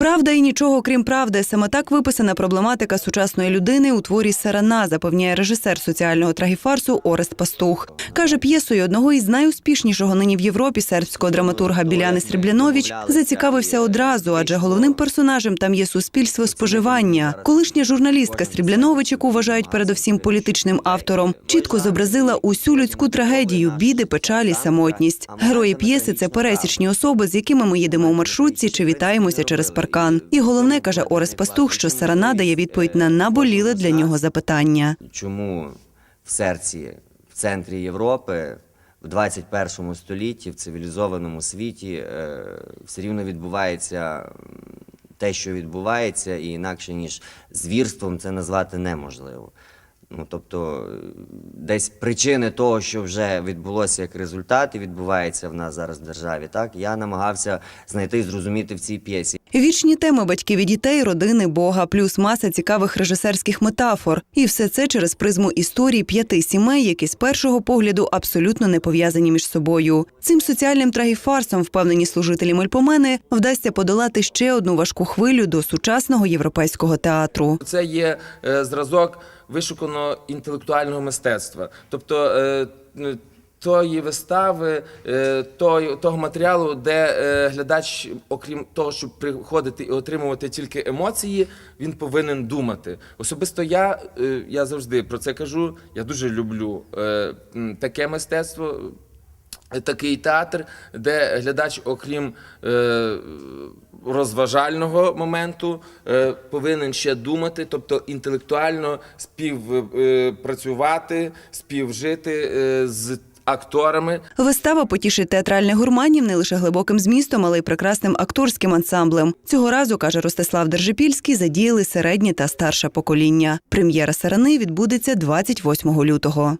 Правда і нічого крім правди. Саме так виписана проблематика сучасної людини у творі Сарана, запевняє режисер соціального трагіфарсу Орест Пастух. Каже, п'єсою одного із найуспішнішого нині в Європі сербського драматурга Біляни Сріблянович зацікавився одразу, адже головним персонажем там є суспільство споживання. Колишня журналістка Сріблянович, яку вважають передовсім політичним автором, чітко зобразила усю людську трагедію, біди, печалі, самотність. Герої п'єси це пересічні особи, з якими ми їдемо у маршрутці чи вітаємося через паркан. І головне каже Орес Пастух, що Сарана дає відповідь на наболіле для нього запитання. чому в серці, в центрі Європи, в 21 столітті, в цивілізованому світі, е, все рівно відбувається те, що відбувається, і інакше ніж звірством це назвати неможливо. Ну, тобто, десь причини того, що вже відбулося як результат, і відбувається в нас зараз в державі, так я намагався знайти і зрозуміти в цій п'єсі. Вічні теми батьків і дітей, родини, Бога, плюс маса цікавих режисерських метафор. І все це через призму історії п'яти сімей, які з першого погляду абсолютно не пов'язані між собою. Цим соціальним трагіфарсом, впевнені служителі Мельпомени, вдасться подолати ще одну важку хвилю до сучасного європейського театру. Це є е, зразок вишуканого інтелектуального мистецтва. Тобто е, тої вистави, е, того матеріалу, де е, глядач, окрім того, щоб приходити і отримувати тільки емоції, він повинен думати. Особисто я, е, я завжди про це кажу. Я дуже люблю таке мистецтво. Такий театр, де глядач, окрім розважального моменту, повинен ще думати, тобто інтелектуально співпрацювати, співжити з акторами. Вистава потішить театральних гурманів не лише глибоким змістом, але й прекрасним акторським ансамблем. Цього разу каже Ростислав Держипільський, задіяли середнє та старше покоління. Прем'єра сарани відбудеться 28 лютого.